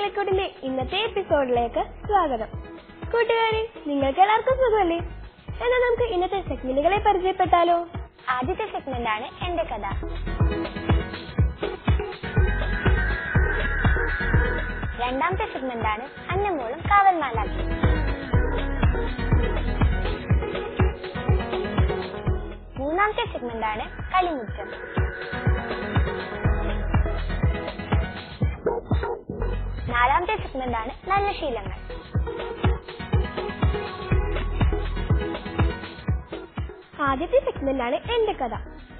എല്ലാ കിളിക്കൂട്ടിന്റെ ഇന്നത്തെ എപ്പിസോഡിലേക്ക് സ്വാഗതം. കൂട്ടുകാരെ നിങ്ങൾക്ക് എല്ലാവർക്കും സുഖമല്ലേ? എന്നാൽ നമുക്ക് ഇന്നത്തെ സെഗ്മെന്റുകളെ പരിചയപ്പെട്ടാലോ? ആദ്യത്തെ സെഗ്മെന്റ് ആണ് എന്റെ കഥ. രണ്ടാമത്തെ സെഗ്മെന്റ് ആണ് അന്നമോളും കാവൽമാലാക്കി മൂന്നാമത്തെ സെഗ്മെന്റ് ആണ് കളിമുറ്റം. നാലാമത്തെ ആണ് നല്ല ശീലങ്ങൾ. ആദ്യത്തെ സെഗ്മെന്റ് ആണ് എന്റെ കഥ.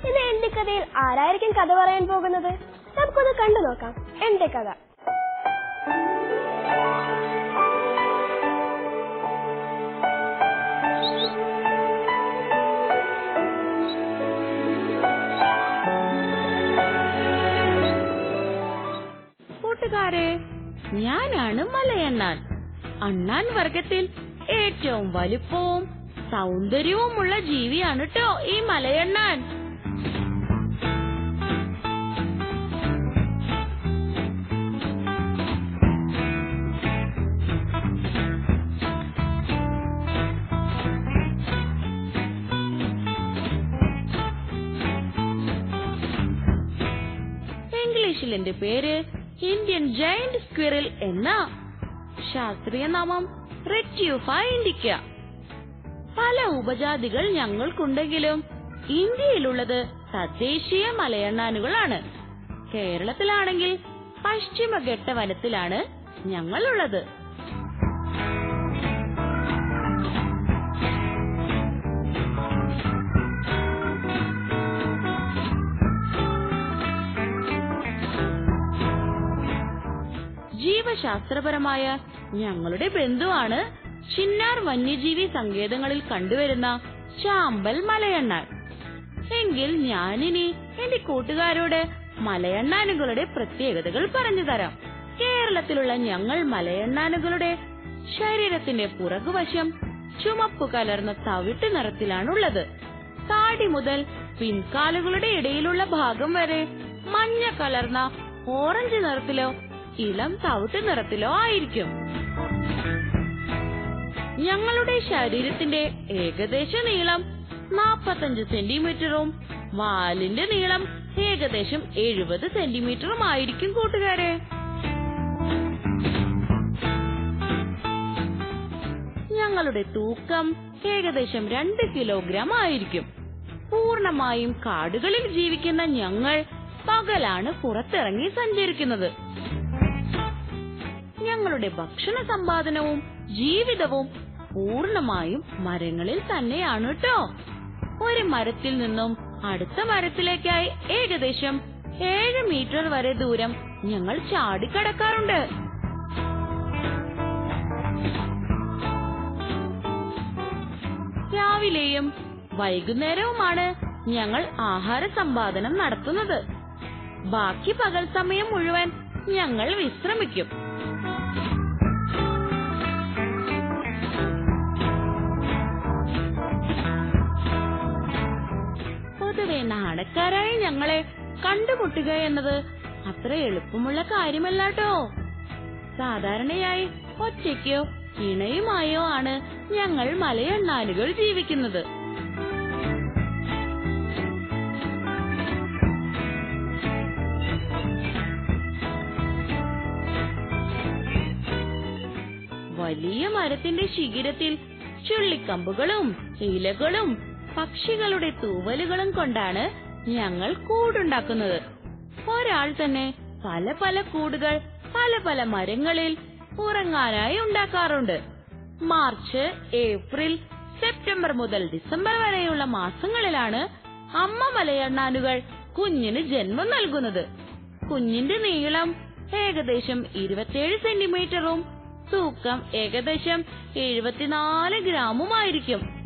ഇന്ന് എന്റെ കഥയിൽ ആരായിരിക്കും കഥ പറയാൻ പോകുന്നത്? നമുക്കൊന്ന് കണ്ടു നോക്കാം. എന്റെ കഥ. കൂട്ടുകാരെ ഞാനാണ് മലയണ്ണാൻ. അണ്ണാൻ വർഗത്തിൽ ഏറ്റവും വലുപ്പവും സൗന്ദര്യവുമുള്ള ജീവിയാണ് ട്ടോ ഈ മലയണ്ണാൻ. ഇംഗ്ലീഷിൽ എന്റെ പേര് ഇന്ത്യൻ ജയന്റ് സ്ക്വിറിൽ എന്ന ശാസ്ത്രീയ നാമം റെറ്റ്യൂഫ ഇൻഡിക്ക പല ഉപജാതികൾ ഞങ്ങൾക്കുണ്ടെങ്കിലും ഇന്ത്യയിലുള്ളത് തദ്ദേശീയ മലയണ്ണാനുകളാണ്. കേരളത്തിലാണെങ്കിൽ പശ്ചിമഘട്ട വനത്തിലാണ് ഞങ്ങളുള്ളത്. ജീവശാസ്ത്രപരമായ ഞങ്ങളുടെ ബന്ധുവാണ് ചിന്നാർ വന്യജീവി സങ്കേതങ്ങളിൽ കണ്ടുവരുന്ന ചാമ്പൽ മലയണ്ണാൻ. എങ്കിൽ ഞാനിനി എന്റെ കൂട്ടുകാരോട് മലയണ്ണാനുകളുടെ പ്രത്യേകതകൾ പറഞ്ഞു തരാം. കേരളത്തിലുള്ള ഞങ്ങൾ മലയണ്ണാനുകളുടെ ശരീരത്തിന്റെ പുറകുവശം ചുമപ്പ് കലർന്ന തവിട്ട് നിറത്തിലാണുള്ളത്. താടി മുതൽ പിൻകാലുകളുടെ ഇടയിലുള്ള ഭാഗം വരെ മഞ്ഞ കലർന്ന ഓറഞ്ച് നിറത്തിലോ ഇളം തവിട്ട് നിറത്തിലോ ആയിരിക്കും. ഞങ്ങളുടെ ശരീരത്തിന്റെ ഏകദേശ നീളം 45 സെന്റിമീറ്ററും വാലിന്റെ നീളം ഏകദേശം എഴുപത് സെന്റിമീറ്ററും ആയിരിക്കും കൂട്ടുകാരെ. ഞങ്ങളുടെ തൂക്കം ഏകദേശം രണ്ട് കിലോഗ്രാം ആയിരിക്കും. പൂർണമായും കാടുകളിൽ ജീവിക്കുന്ന ഞങ്ങൾ പകലാണ് പുറത്തിറങ്ങി സഞ്ചരിക്കുന്നത്. ഞങ്ങളുടെ ഭക്ഷണ സമ്പാദനവും ജീവിതവും പൂർണമായും മരങ്ങളിൽ തന്നെയാണ് കേട്ടോ ഒരു മരത്തിൽ നിന്നും അടുത്ത മരത്തിലേക്കായി ഏകദേശം ഏഴ് മീറ്റർ വരെ ദൂരം ഞങ്ങൾ ചാടിക്കടക്കാറുണ്ട്. രാവിലെയും വൈകുന്നേരവുമാണ് ഞങ്ങൾ ആഹാര സമ്പാദനം നടത്തുന്നത്. ബാക്കി പകൽ സമയം മുഴുവൻ ഞങ്ങൾ വിശ്രമിക്കും. നാണക്കാരായ ഞങ്ങളെ കണ്ടുമുട്ടുക എന്നത് അത്ര എളുപ്പമുള്ള കാര്യമല്ലാട്ടോ. സാധാരണയായി ഒറ്റയ്ക്കോ ഇണയുമായോ ആണ് ഞങ്ങൾ മലയണ്ണാനുകൾ ജീവിക്കുന്നത്. വലിയ മരത്തിന്റെ ശിഖിരത്തിൽ ചുള്ളിക്കമ്പുകളും ഇലകളും പക്ഷികളുടെ തൂവലുകളും കൊണ്ടാണ് ഞങ്ങൾ കൂടുണ്ടാക്കുന്നത്. ഒരാൾ തന്നെ പല പല കൂടുകൾ പല പല മരങ്ങളിൽ ഉറങ്ങാനായി ഉണ്ടാക്കാറുണ്ട്. മാർച്ച് ഏപ്രിൽ സെപ്റ്റംബർ മുതൽ ഡിസംബർ വരെയുള്ള മാസങ്ങളിലാണ് അമ്മ മലയണ്ണാനുകൾ കുഞ്ഞിന് ജന്മം നൽകുന്നത്. കുഞ്ഞിന്റെ നീളം ഏകദേശം ഇരുപത്തിയേഴ് സെന്റിമീറ്ററും തൂക്കം ഏകദേശം എഴുപത്തിനാല് ഗ്രാമുമായിരിക്കും.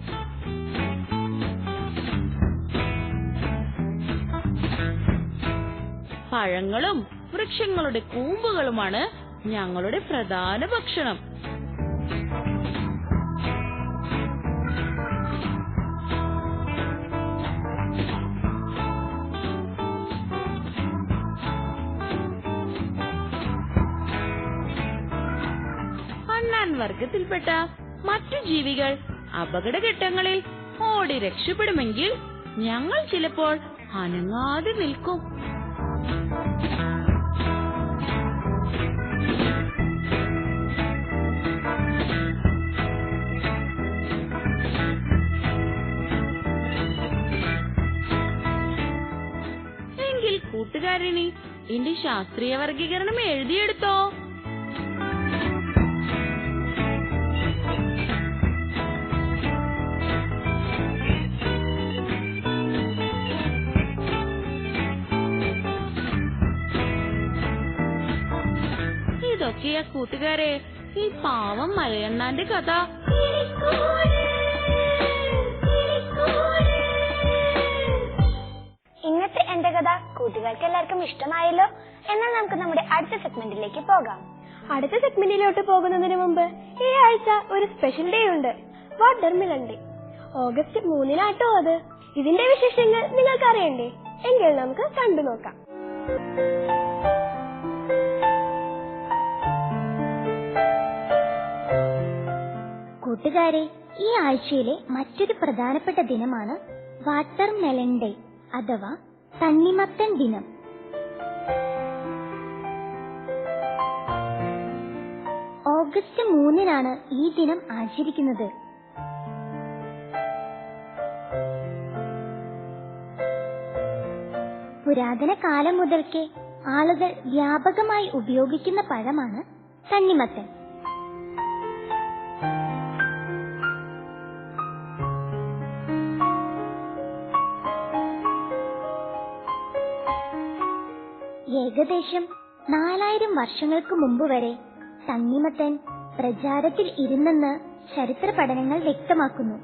പഴങ്ങളും വൃക്ഷങ്ങളുടെ കൂമ്പുകളുമാണ് ഞങ്ങളുടെ പ്രധാന ഭക്ഷണം. വർഗത്തിൽപ്പെട്ട മറ്റു ജീവികൾ അപകടഘട്ടങ്ങളിൽ ഓടി രക്ഷപ്പെടുമെങ്കിൽ ഞങ്ങൾ ചിലപ്പോൾ അനങ്ങാതെ നിൽക്കും. കൂട്ടുകാരനി എന്റെ ശാസ്ത്രീയ വർഗീകരണം എഴുതിയെടുത്തോ? ഇതൊക്കെയാ കൂട്ടുകാരെ ഈ പാവം മലയണ്ണാന്റെ കഥ. കൂട്ടുകാർക്ക് എല്ലാവർക്കും ഇഷ്ടമായല്ലോ? എന്നാൽ നമുക്ക് നമ്മുടെ അടുത്ത സെഗ്മെന്റിലേക്ക് പോകാം. അടുത്ത സെഗ്മെന്റിലോട്ട് പോകുന്നതിന് മുമ്പ് ഈ ആഴ്ച ഒരു സ്പെഷ്യൽ ഡേ ഉണ്ട്. വാട്ടർ മിലൺ ഡേ ഓഗസ്റ്റ് മൂന്നിനാട്ടോ അത്? ഇതിന്റെ വിശേഷങ്ങൾ നിങ്ങൾക്ക് അറിയണ്ടേ എങ്കിൽ നമുക്ക് കണ്ടു നോക്കാം. കൂട്ടുകാരെ ഈ ആഴ്ചയിലെ മറ്റൊരു പ്രധാനപ്പെട്ട ദിനമാണ് വാട്ടർ മെലൺ ഡേ അഥവാ തണ്ണിമത്തൻ ദിനം. ഓഗസ്റ്റ് മൂന്നിനാണ് ഈ ദിനം ആചരിക്കുന്നത്. പുരാതന കാലം മുതൽക്കേ ആളുകൾ വ്യാപകമായി ഉപയോഗിക്കുന്ന പഴമാണ് തണ്ണിമത്തൻ. ഏകദേശം നാലായിരം വർഷങ്ങൾക്ക് മുമ്പ് വരെ തണ്ണിമത്തൻ പ്രചാരത്തിൽ ഇരുന്നെന്ന് ചരിത്ര പഠനങ്ങൾ വ്യക്തമാക്കുന്നു.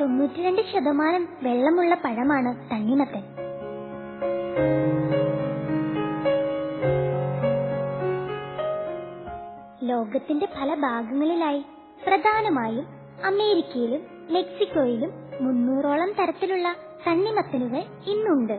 തൊണ്ണൂറ്റിരണ്ട് ശതമാനം വെള്ളമുള്ള പഴമാണ് തണ്ണിമത്തൻ. ലോകത്തിന്റെ പല ഭാഗങ്ങളിലായി പ്രധാനമായും അമേരിക്കയിലും മെക്സിക്കോയിലും മുന്നൂറോളം തരത്തിലുള്ള തണ്ണിമത്തനുകൾ ഇന്നുണ്ട്.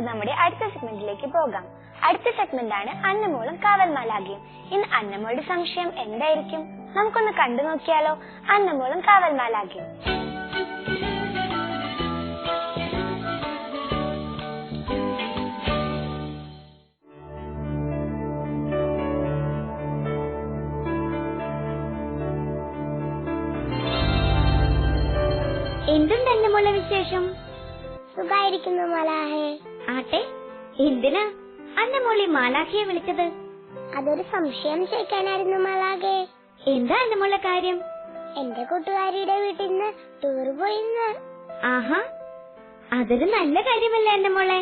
നമ്മുടെ അടുത്ത സെഗ്മെന്റിലേക്ക് പോകാം. അടുത്ത സെഗ്മെന്റ് ആണ് അന്നമോളും കാവൽമാലാകിയും ഇന്ന് അന്നമോളുടെ സംശയം എന്തായിരിക്കും? നമുക്കൊന്ന് കണ്ടു നോക്കിയാലോ അന്നമോളും കാവൽമാലാകിയും എന്തും തന്നെ മുള്ള വിശേഷം? സുഖായിരിക്കുന്നു മലാഹേ. ആട്ടെ എന്തിനാ അന്റെ മോളി മാലാഖിയെ വിളിച്ചത്? അതൊരു സംശയം ചോദിക്കാനായിരുന്നു മാലാഖെ. എന്താ അന്റെ മോളെ കാര്യം? എന്റെ കൂട്ടുകാരിയുടെ വീട്ടിൽ നിന്ന് ടൂർ പോയിന്ന്. ആഹാ അതൊരു നല്ല കാര്യമല്ലേ എന്റെ മോളെ.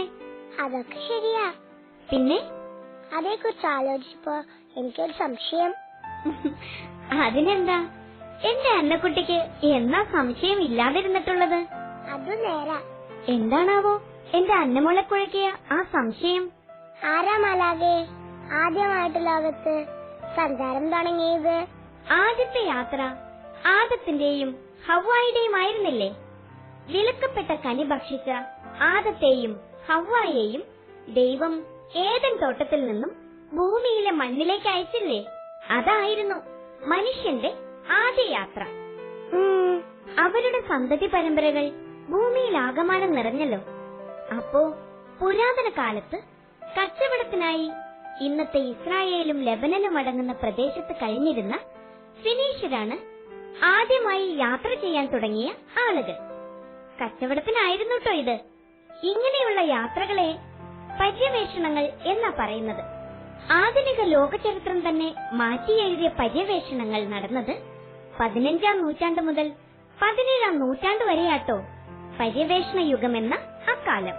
അതൊക്കെ ശരിയാ. പിന്നെ? അതേ കുറിച്ച് ആലോചിച്ചപ്പോ എനിക്കൊരു സംശയം. അതിനെന്താ? എന്റെ അന്നക്കുട്ടിക്ക് എന്നാ സംശയം ഇല്ലാതിരുന്നിട്ടുള്ളത്? അത് നേരാ. എന്താണാവോ? എന്റെ അന്നമോളെ കുഴക്കിയ ആ സംശയം. ആരാ മാലാകെ ആദ്യമായിട്ട് ലോകത്ത് സഞ്ചാരം തുടങ്ങിയത്. ആദ്യത്തെ യാത്ര ആദത്തിന്റെയും ഹവായിയുടെയും ആയിരുന്നില്ലേ? വിലക്കപ്പെട്ട കനി ഭക്ഷിച്ച ആദത്തെയും ഹവ്വായെയും ദൈവം ഏതൻ തോട്ടത്തിൽ നിന്നും ഭൂമിയിലെ മണ്ണിലേക്ക് അയച്ചില്ലേ? അതായിരുന്നു മനുഷ്യന്റെ ആദ്യ യാത്ര. അവരുടെ സന്തതി പരമ്പരകൾ ഭൂമിയിൽ ആകമാനം നിറഞ്ഞല്ലോ. അപ്പോ പുരാതന കാലത്ത് കച്ചവടത്തിനായി ഇന്നത്തെ ഇസ്രായേലും ലെബനനും അടങ്ങുന്ന പ്രദേശത്ത് കഴിഞ്ഞിരുന്ന ഫിനീഷ്യരാണ് ആദ്യമായി യാത്ര ചെയ്യാൻ തുടങ്ങിയ ആളുകൾ. കച്ചവടത്തിനായിരുന്നു കേട്ടോ ഇത്. ഇങ്ങനെയുള്ള യാത്രകളെ പര്യവേഷണങ്ങൾ എന്നാ പറയുന്നത്. ആധുനിക ലോകചരിത്രം തന്നെ മാറ്റി എഴുതിയ പര്യവേഷണങ്ങൾ നടന്നത് പതിനഞ്ചാം നൂറ്റാണ്ട് മുതൽ പതിനേഴാം നൂറ്റാണ്ട് വരെയാട്ടോ. പര്യവേഷണ യുഗമെന്ന അക്കാലം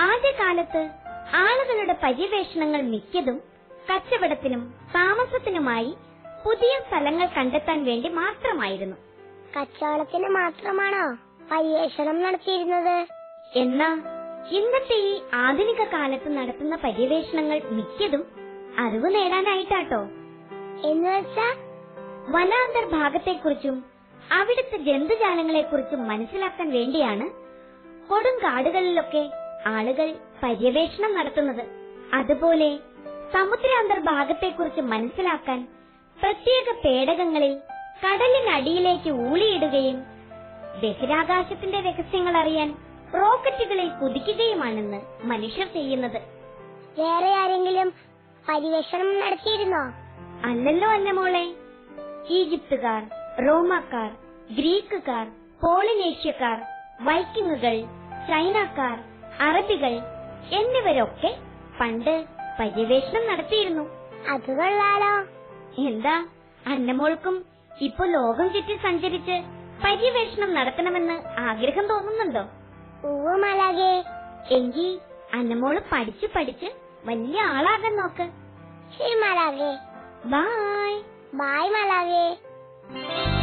ആദ്യകാലത്ത് ആളുകളുടെ പര്യവേഷണങ്ങൾ മിക്കതും കച്ചവടത്തിനും താമസത്തിനുമായി പുതിയ സ്ഥലങ്ങൾ കണ്ടെത്താൻ വേണ്ടി മാത്രമായിരുന്നു. കച്ചവടത്തിന് മാത്രമാണോ പര്യവേഷണം നടത്തിയിരുന്നത്? എന്നാ ഇന്നത്തെ ഈ ആധുനിക കാലത്ത് നടത്തുന്ന പര്യവേഷണങ്ങൾ മിക്കതും അറിവ് നേടാനായിട്ടാട്ടോ. എന്ന് വെച്ചാ? വനാന്തർഭാഗത്തെക്കുറിച്ചും അവിടുത്തെ ജന്തുജാലങ്ങളെക്കുറിച്ചും മനസ്സിലാക്കാൻ വേണ്ടിയാണ് കൊടുങ്കാടുകളിലൊക്കെ ആളുകൾ പര്യവേഷണം നടത്തുന്നത്. അതുപോലെ സമുദ്രാന്തർഭാഗത്തെക്കുറിച്ച് മനസ്സിലാക്കാൻ പ്രത്യേക പേടകങ്ങളിൽ കടലിനടിയിലേക്ക് ഊളിയിടുകയും ബഹിരാകാശത്തിന്റെ രഹസ്യങ്ങൾ അറിയാൻ റോക്കറ്റുകളിൽ കുതിക്കുകയുമാണെന്ന് മനുഷ്യർ ചെയ്യുന്നത്. വേറെ ആരെങ്കിലും പര്യവേഷണം നടത്തിയിരുന്നോ? അല്ലല്ലോ അല്ല മോളെ ഈജിപ്തുകാർ. റോമാക്കാർ ഗ്രീക്കുകാർ പോളിനേഷ്യക്കാർ വൈക്കിങ്ങുകൾ ചൈനക്കാർ അറബികൾ എന്നിവരൊക്കെ പണ്ട് പര്യവേഷണം നടത്തിയിരുന്നു. അത് കൊള്ളാലോ. എന്താ? അന്നമോൾക്കും ഇപ്പൊ ലോകം ചുറ്റി സഞ്ചരിച്ച് പര്യവേഷണം നടത്തണമെന്ന് ആഗ്രഹം തോന്നുന്നുണ്ടോ? ഉവ്വ് മാലാകെ. എങ്കി അന്നമോൾ പഠിച്ച് പഠിച്ച് വലിയ ആളാകാൻ നോക്ക്. ശരി മാലാകെ. ബായ്. ബായ് മാലാകെ. അന്നമോളുടെ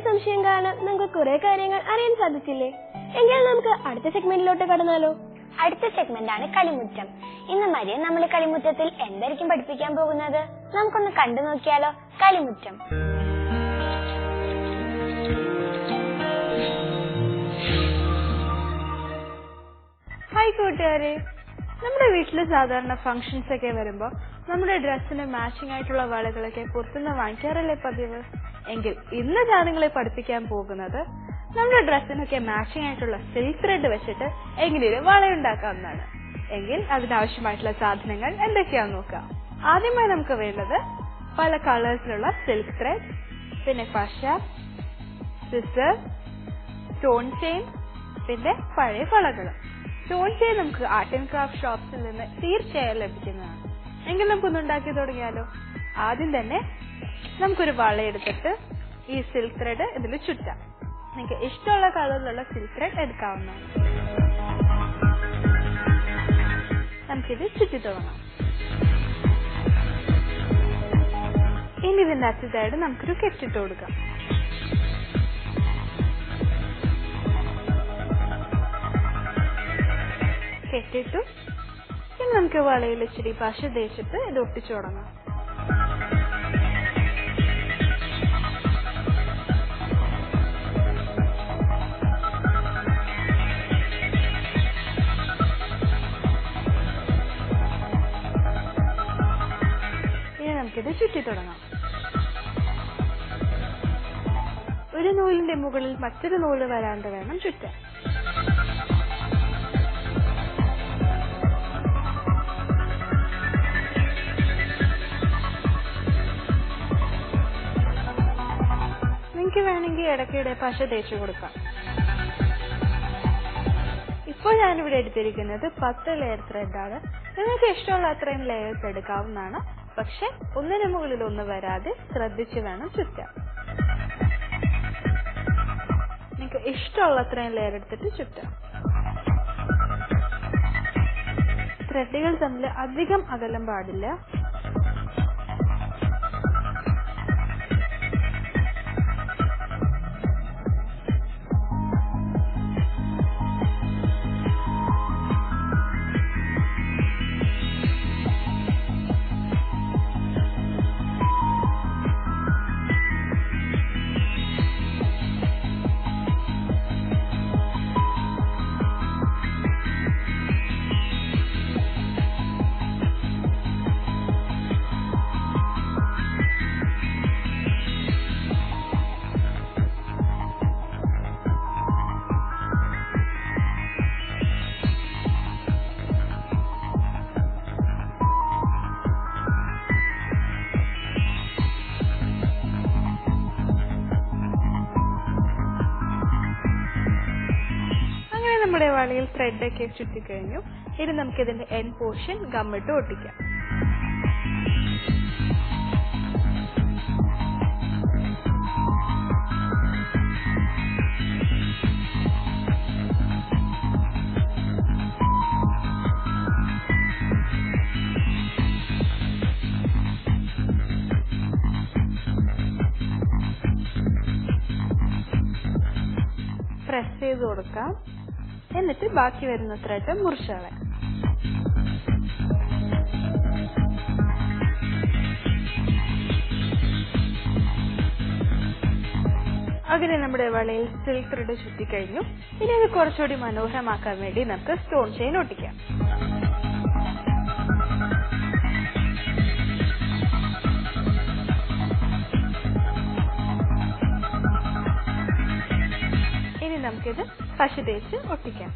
സംശയം കാരണം നമുക്ക് കുറെ കാര്യങ്ങൾ അറിയാൻ സാധിച്ചില്ലേ? എങ്കിൽ നമുക്ക് അടുത്ത സെഗ്മെന്റിലോട്ട് കടന്നാലോ? അടുത്ത സെഗ്മെന്റ് ആണ് കളിമുറ്റം. ഇന്ന് മരിയ നമ്മൾ കളിമുറ്റത്തിൽ എന്തായിരിക്കും പഠിപ്പിക്കാൻ പോകുന്നത്? നമുക്കൊന്ന് കണ്ടു നോക്കിയാലോ കളിമുറ്റം. ഹായ് കൂട്ടുകാരെ. നമ്മുടെ വീട്ടിൽ സാധാരണ ഫംഗ്ഷൻസ് ഒക്കെ വരുമ്പോ നമ്മുടെ ഡ്രസ്സിന് മാച്ചിങ് ആയിട്ടുള്ള വളകളൊക്കെ പുറത്തുനിന്ന് വാങ്ങിക്കാറല്ലേ പതിവ്? എങ്കിൽ ഇന്ന് ഞാൻ നിങ്ങളെ പഠിപ്പിക്കാൻ പോകുന്നത്. നമ്മുടെ ഡ്രസ്സിനൊക്കെ മാച്ചിങ് ആയിട്ടുള്ള സിൽക്ക് ത്രെഡ് വെച്ചിട്ട് എങ്ങനെയൊരു വള ഉണ്ടാക്കാവുന്നതാണ്. എങ്കിൽ അതിനാവശ്യമായിട്ടുള്ള സാധനങ്ങൾ എന്തൊക്കെയാന്ന് നോക്കാം. ആദ്യമായി നമുക്ക് വേണ്ടത് പല കളേഴ്സിലുള്ള സിൽക്ക് ത്രെഡ് പിന്നെ പശ സിസർ സ്റ്റോൺ ചെയിൻ പിന്നെ പഴയ വളകളും. ചെയിൻ നമുക്ക് ആർട്ട് ആൻഡ് ക്രാഫ്റ്റ് ഷോപ്സിൽ നിന്ന് തീർച്ചയായും ലഭിക്കുന്നതാണ്. എങ്കിൽ നമുക്കൊന്ന് ഉണ്ടാക്കി തുടങ്ങിയാലോ? ആദ്യം തന്നെ നമുക്കൊരു വളയെടുത്തിട്ട് ഈ സിൽക്ക് ത്രെഡ് ഇതിൽ ചുറ്റാം. നിങ്ങൾക്ക് ഇഷ്ടമുള്ള കളറിലുള്ള സിൽക്ക് ത്രെഡ് എടുക്കാവുന്നതാണ്. നമുക്കിത് ചുറ്റി തുടങ്ങാം. ഇനി ഇതിന്റെ അച്ഛതായിട്ട് നമുക്കൊരു കെട്ടിട്ട് കൊടുക്കാം. കെട്ടിട്ടു ഇനി നമുക്ക് വളയിൽ ഇച്ചിരി പശ തേച്ചിട്ട് ഇത് ഒട്ടിച്ചു തുടങ്ങാം. ഇനി ചുറ്റി തുടങ്ങാം. ഒരു നൂലിന്റെ മുകളിൽ മറ്റൊരു നൂൽ വരാണ്ട് വേണം ചുറ്റാൻ. ഇടയ്ക്കിടെ പശ തേച്ചു കൊടുക്കാം. ഇപ്പോൾ ഞാനിവിടെ എടുത്തിരിക്കുന്നത് പത്ത് ലെയർ ത്രെഡ് ആണ്. നിങ്ങൾക്ക് ഇഷ്ടമുള്ള അത്രയും ലെയേഴ്സ് എടുക്കാവുന്നതാണ്. പക്ഷെ ഒന്നിനു മുകളിൽ ഒന്ന് വരാതെ ശ്രദ്ധിച്ചു വേണം ചുറ്റാൻ. നിങ്ങൾക്ക് ഇഷ്ടമുള്ള അത്രയും ലെയർ എടുത്തിട്ട് ചുറ്റാം. ത്രെഡുകൾ തമ്മിൽ അധികം അകലം പാടില്ല. ത്രെഡ് ഒക്കെ ചുറ്റിക്കഴിഞ്ഞു ഇനി നമുക്ക് ഇതിന്റെ എൻ പോർഷൻ ഗമ്മിട്ട് ഒട്ടിക്കാം. പ്രസ് ചെയ്ത് കൊടുക്കാം. എന്നിട്ട് ബാക്കി വരുന്ന ത്രെഡ് മുറിച്ച് കളയാം അങ്ങനെ നമ്മുടെ വളയിൽ സിൽക്ക് ത്രെഡ് ചുറ്റിക്കഴിഞ്ഞു ഇനി അത് കുറച്ചുകൂടി മനോഹരമാക്കാൻ വേണ്ടി നമുക്ക് സ്റ്റോൺ ചെയിൻ ഒട്ടിക്കാം. ഇനി നമുക്കിത് പശ തേച്ച് ഒട്ടിക്കാം.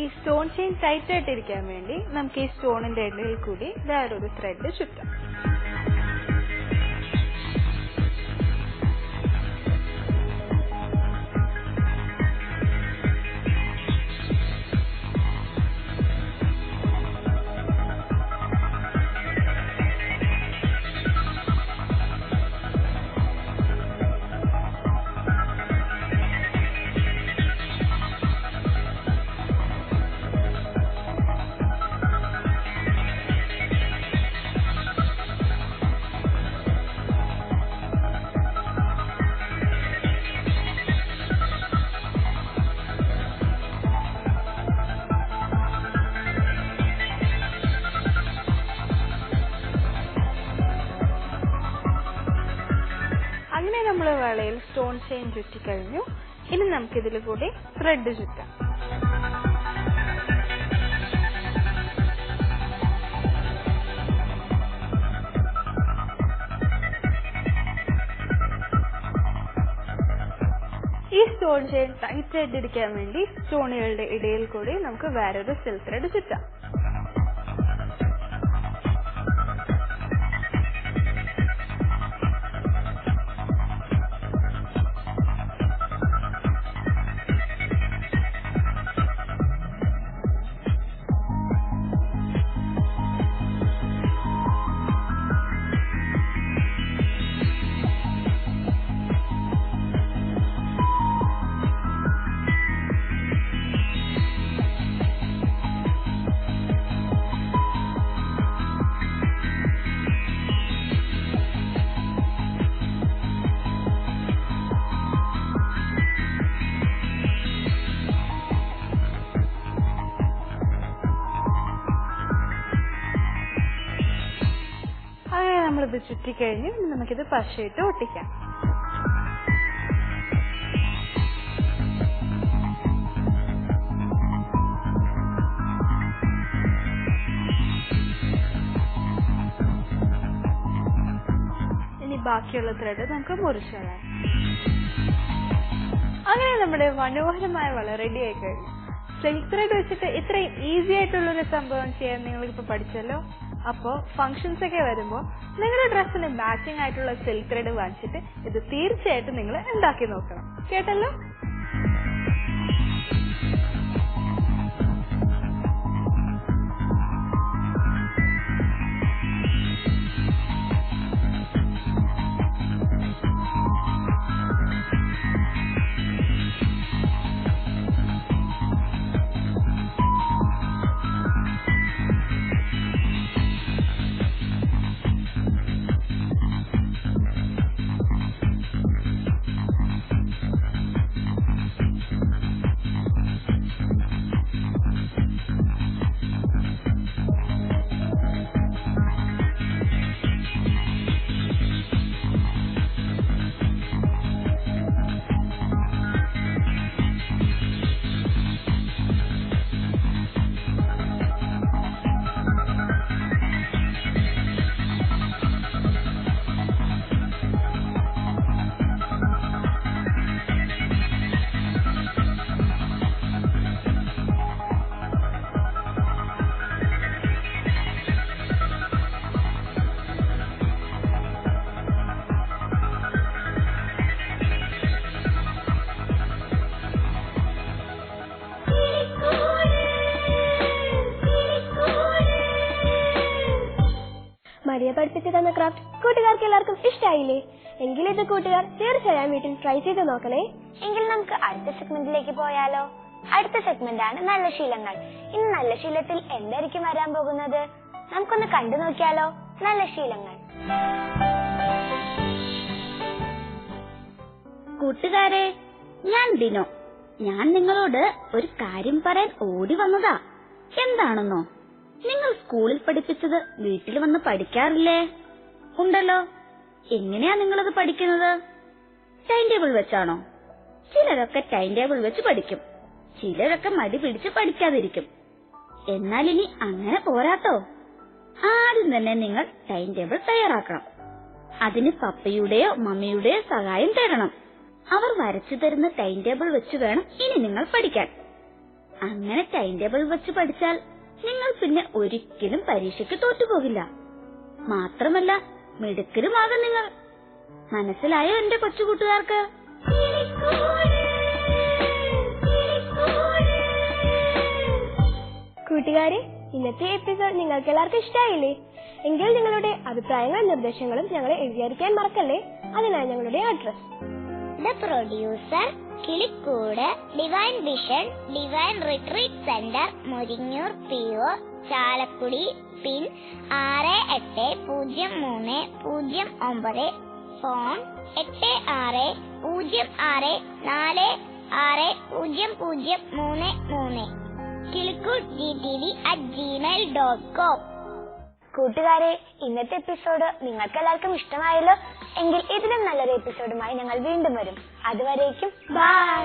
ഈ സ്റ്റോൺ ചെയിൻ ടൈറ്റ് ആയിട്ടിരിക്കാൻ വേണ്ടി നമുക്ക് ഈ സ്റ്റോണിന്റെ ഇടയിൽ കൂടി വേറൊരു ത്രെഡ് ചുറ്റാം. അങ്ങനെ നമ്മൾ വളയിൽ സ്റ്റോൺ ചെയിൻ ചുറ്റിക്കഴിഞ്ഞു ഇനി നമുക്കിതിൽ കൂടി ത്രെഡ് ചുറ്റാം. ഈ സ്റ്റോൺ ചെയിൻ ടൈറ്റ് ആയിട്ട് ഇരിക്കാൻ വേണ്ടി സ്റ്റോണുകളുടെ ഇടയിൽ കൂടി നമുക്ക് വേറൊരു സിൽക്ക് ത്രെഡ് ചുറ്റാം. ചുറ്റിക്കഴിഞ്ഞു ഇനി നമുക്കിത് പശയിട്ട് ഒട്ടിക്കാം. ഇനി ബാക്കിയുള്ള ത്രെഡ് നമുക്ക് മുറിച്ചു കളയാം അങ്ങനെ നമ്മുടെ മനോഹരമായ വള റെഡി ആയി കഴിഞ്ഞു. സിൽക്ക് ത്രെഡ് വെച്ചിട്ട് ഇത്രയും ഈസി ആയിട്ടുള്ള ഒരു സംഭവം ചെയ്യാൻ നിങ്ങളിപ്പോ പഠിച്ചല്ലോ? അപ്പോ ഫംഗ്ഷൻസ് ഒക്കെ വരുമ്പോ നിങ്ങളുടെ ഡ്രസ്സിന് മാച്ചിങ് ആയിട്ടുള്ള സിൽക്ക് ത്രെഡ് വാങ്ങിച്ചിട്ട് ഇത് തീർച്ചയായിട്ടും നിങ്ങൾ ഉണ്ടാക്കി നോക്കണം. കേട്ടല്ലോ? പഠിപ്പിച്ചു തന്ന ക്രാഫ്റ്റ് കൂട്ടുകാർക്ക് എല്ലാവർക്കും ഇഷ്ടായില്ലേ? എങ്കിൽ ഇത് കൂട്ടുകാർ തീർച്ചയായും വീട്ടിൽ ട്രൈ ചെയ്ത് നോക്കണേ. എങ്കിൽ നമുക്ക് അടുത്ത സെഗ്മെന്റിലേക്ക് പോയാലോ? അടുത്ത സെഗ്മെന്റ് ആണ് നല്ല ശീലങ്ങൾ. ഇന്ന് നല്ല ശീലത്തിൽ എന്തായിരിക്കും വരാൻ പോകുന്നത്? നമുക്കൊന്ന് കണ്ടു നോക്കിയാലോ? നല്ല ശീലങ്ങൾ. കൂട്ടുകാരെ ഞാൻ ബിനോ. ഞാൻ നിങ്ങളോട് ഒരു കാര്യം പറയാൻ ഓടി വന്നതാ. എന്താണെന്നോ? നിങ്ങൾ സ്കൂളിൽ പഠിപ്പിച്ചത് വീട്ടിൽ വന്ന് പഠിക്കാറില്ലേ? ഉണ്ടല്ലോ. എങ്ങനെയാ നിങ്ങളത് പഠിക്കുന്നത്? ടൈം ടേബിൾ വെച്ചാണോ? ചിലരൊക്കെ ടൈം ടേബിൾ വെച്ച് പഠിക്കും. ചിലരൊക്കെ മടി പിടിച്ച് പഠിക്കാതിരിക്കും. എന്നാൽ ഇനി അങ്ങനെ പോരാട്ടോ ആദ്യം തന്നെ നിങ്ങൾ ടൈം ടേബിൾ തയ്യാറാക്കണം. അതിന് പപ്പയുടെയോ മമ്മിയുടെയോ സഹായം തേടണം. അവർ വരച്ചു തരുന്ന ടൈം ടേബിൾ വെച്ച് വേണം ഇനി നിങ്ങൾ പഠിക്കാൻ. അങ്ങനെ ടൈം ടേബിൾ വെച്ച് പഠിച്ചാൽ നിങ്ങൾ പിന്നെ ഒരിക്കലും പരീക്ഷയ്ക്ക് തോറ്റുപോകില്ല. മാത്രമല്ല മിടുക്കരുമാകും നിങ്ങൾ. മനസ്സിലായോ എന്റെ കൊച്ചു കൂട്ടുകാർക്ക് കൂട്ടുകാരെ ഇന്നത്തെ എപ്പിസോഡ് നിങ്ങൾക്ക് എല്ലാവർക്കും ഇഷ്ടമായില്ലേ എങ്കിൽ നിങ്ങളുടെ അഭിപ്രായങ്ങളും നിർദ്ദേശങ്ങളും ഞങ്ങളെ എഴുതിയായിരിക്കാൻ മറക്കല്ലേ? അതിനായി ഞങ്ങളുടെ address the producer Kilikkoodu divine vision divine retreat centre Muringoor P O Chalakudy pin ആറ് എട്ട് പൂജ്യം മൂന്ന് പൂജ്യം ഒമ്പത് ഫോൺ എട്ട് ആറ് പൂജ്യം ആറ് നാല് ആറ് പൂജ്യം പൂജ്യം മൂന്ന് മൂന്ന് Kilikkoodu G T V at Gmail dot com കൂട്ടുകാരെ ഇന്നത്തെ എപ്പിസോഡ് നിങ്ങൾക്ക് എല്ലാവർക്കും ഇഷ്ടമായല്ലോ? എങ്കിൽ ഇതിലും നല്ലൊരു എപ്പിസോഡുമായി ഞങ്ങൾ വീണ്ടും വരും. അതുവരേക്കും ബൈ